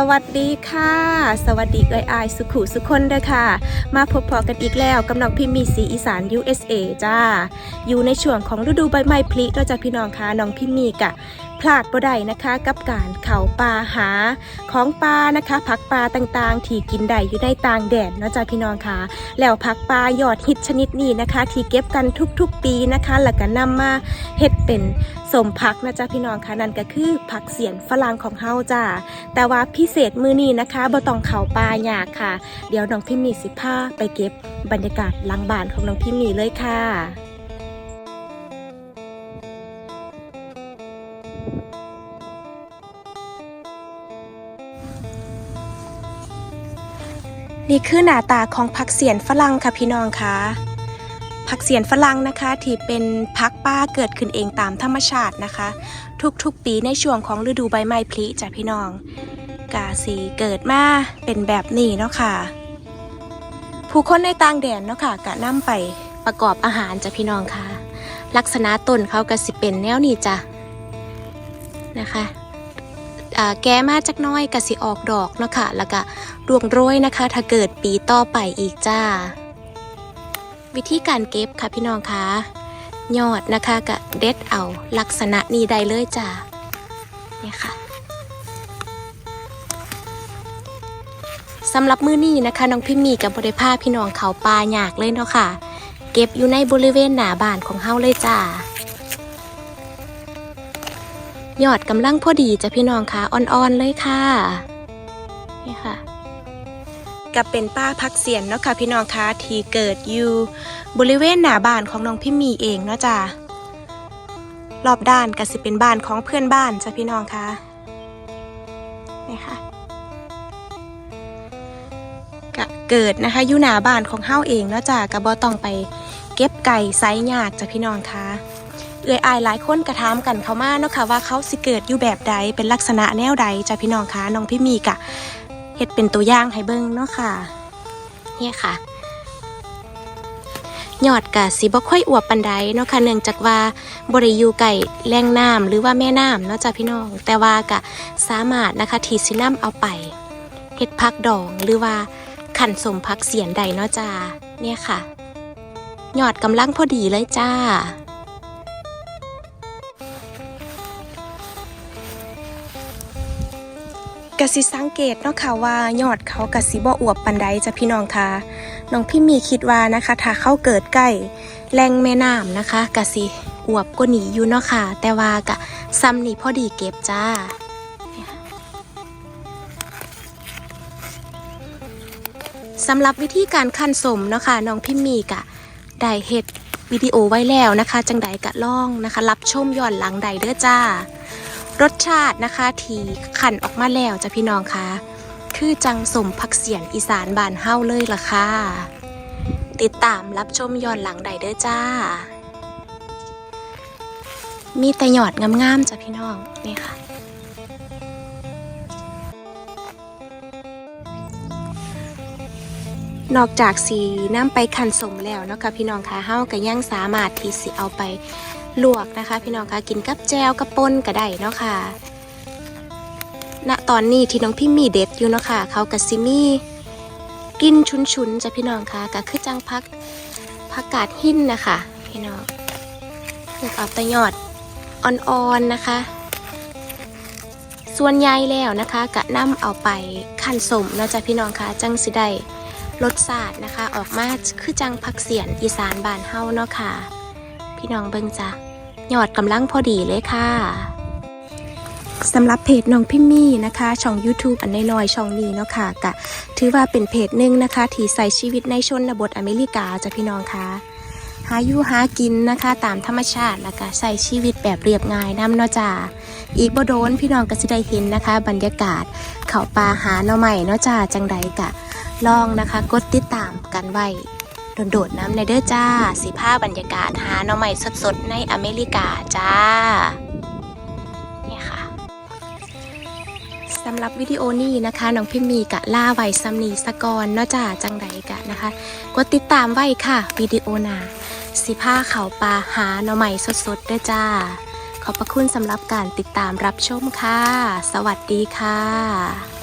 สวัสดีค่ะ สวัสดีเอ้ยอายสุขุสุคนเด้อค่ะ มาพบพอกันอีกแล้วกับน้องพิมพ์มีสีอีสาน USA จ้า อยู่ในช่วงของฤดูใบไม้ผลิเราจะพี่น้องค่ะน้องพิมพ์มีกะ พลาดบ่ได้นะคะกับการเข่าปลาหาของปลานะคะผักปลาต่างๆ ที่กินได้อยู่ในต่างแดนเนาะจ้าพี่น้องค่ะแล้วผักปลายอดฮิตชนิดนี้นะคะ ที่เก็บกันทุกๆปีนะคะ แล้วก็นำมาเฮ็ดเป็นสมผักนะจ๊ะพี่น้องค่ะนั่นก็คือผักเสียนฝรั่งของเฮาจ้าแต่ว่าพิเศษมือนี้นะคะบ่ต้องเข่าปลาหยากค่ะ เดี๋ยวน้องพิมพ์มีสิผ้าไปเก็บบรรยากาศหลังบ้านของน้องพิมพ์มีเลยค่ะ นี่คือหน้าตาของผักเสียนฝรั่งค่ะพี่น้องคะผักเสียนฝรั่งนะคะที่เป็นผักป้าเกิดขึ้นเองตามธรรมชาตินะคะ ทุกๆปีในช่วงของฤดูใบไม้ผลิจ้ะพี่น้อง กาสีเกิดมาเป็นแบบนี้เนาะค่ะ ผู้คนในต่างแดนเนาะค่ะกะนำไปประกอบอาหารจ้ะพี่น้องคะลักษณะต้นเขาก็สิเป็นแนวนี้จ้ะ นะคะแก้มาจักน้อยก็สิออกดอกเนาะค่ะ แล้วก็รวงโรยนะคะ ถ้าเกิดปีต่อไปอีกจ้า วิธีการเก็บค่ะพี่น้องคะยอดนะคะกะเด็ดเอาลักษณะนี้ได้เลยจ้าเนี่ยค่ะสำหรับมือนี้นะคะ น้องพิมมีกับบริภาพี่น้องเขาปลาหยากเลยเนาะค่ะ เก็บอยู่ในบริเวณหน้าบ้านของเฮาเลยจ้า ยอดกำลังพอดีจ้ะพี่น้องค่ะอ่อนๆเลยค่ะนี่ค่ะกับเป็นป้าพักเสียนเนาะค่ะพี่น้องคะที่เกิดอยู่บริเวณหน้าบ้านของน้องพิมมีเองเนาะจ้ารอบด้านก็สิเป็นบ้านของเพื่อนบ้านจ้ะพี่น้องค่ะนี่ค่ะก็เกิดนะคะอยู่หน้าบ้านของเฮาเองเนาะจ้ะก็บ่ต้องไปเก็บไก่ไซส์ยากจ้ะพี่น้องคะ เอื้อยอายหลายคนกระถามกันเขามาเนาะค่ะว่าเขาสิเกิดอยู่แบบใดเป็นลักษณะแนวใดจ้ะพี่น้องคะน้องพี่มีกะเฮ็ดเป็นตัวอย่างให้เบิ่งเนาะค่ะเนี่ยค่ะยอดกะสิบ่ค่อยอวบปันใดเนาะค่ะเนื่องจากว่าบ่ได้อยู่ใกล้แหล่งน้ำหรือว่าแม่น้ำเนาะจ้ะพี่น้อง แต่ว่ากะสามารถนะคะที่สินํเอาไปเฮ็ดพักดองหรือว่าขันสมพักเสียนใดเนาะจ้าเนี่ยค่ะหยอดกำลังพอดีเลยจ้า กสิสังเกตเนาะค่ะว่ายอดเขากสิบ่อวบปันใดจ้ะพี่น้องค่ะน้องพี่มีคิดว่านะคะ ถ้าเขาเกิดใกล้แหล่งแม่น้ำนะคะกสิอวบกว่านี้อยู่เนาะค่ะ แต่ว่ากะซ้ำนี่พอดีเก็บจ้าสำหรับวิธีการขั้นสมเนาะค่ะน้องพิมมีกะได้เฮ็ดวิดีโอไว้แล้วนะคะ จังใดกะล่องนะคะ รับชมย้อนหลังใดเด้อจ้า รสชาตินะคะที่ขันออกมาแล้วจ้ะพี่น้องคะคือจังสมผักเสียนอีสานบานเฮาเลยล่ะค่ะ ติดตามรับชมย้อนหลังใดเด้อจ้า มีแต่หยอดงามๆจ้ะพี่น้องนี่ค่ะนอกจากสีน้ำไปคันสมแล้วเนาะค่ะพี่น้องคะเฮาก็ยังสามารถที่สิเอาไป ลวกนะคะ พี่น้องคะกินกับแจวกับป่นก็ได้เนาะค่ะณตอนนี้ที่น้องพี่มีเด็ดอยู่เนาะค่ะเขากับซิมี่กินชุนๆจ้ะพี่น้องคะก็คือจังพักผักกาดหินนะคะ พี่น้องปลูกเอาตะยอดอ่อนๆนะคะ ส่วนใหญ่แล้วนะคะกะนำเอาไปคันสมเนาะจ้ะพี่น้องคะจังสิได้รสชาตินะคะ ออกมาคือจังผักเสียนอีสานบ้านเฮาเนาะค่ะ พี่น้องเบิ่งจ้ะ ยอดกำลังพอดีเลยค่ะสำหรับเพจน้องพิมมี่นะคะ ช่อง YouTube อันน้อยๆช่องนี้เนาะค่ะกะถือว่าเป็นเพจหนึ่งนะคะ ที่ใส่ชีวิตในชนบทอเมริกาจ้ะพี่น้องค่ะหาอยู่หากินนะคะ ตามธรรมชาติแล้วก็ใส่ชีวิตแบบเรียบง่ายน้ำเนาะจ้าอีกบ่โดนพี่น้องก็จะได้เห็นนะคะ บรรยากาศเขาปลาหาเนาะใหม่เนาะจ้าจังใดกะลองนะคะ กดติดตามกันไว้ โดดๆน้ำในเด้อจ้าสีผ้าบรรยากาศหาหน่อใหม่สดๆ ในอเมริกาจ้าเนี่ยค่ะสำหรับวิดีโอนี้นะคะน้องพิมมีกะล่าไวซัมนีสกอนเนาะจ้าจังใดกะนะคะกดติดตามไว้ค่ะวิดีโอหนาสีผ้าเขาปลาหาหน่อใหม่สดๆเด้อจ้า ขอบพระคุณสำหรับการติดตามรับชมค่ะ สวัสดีค่ะ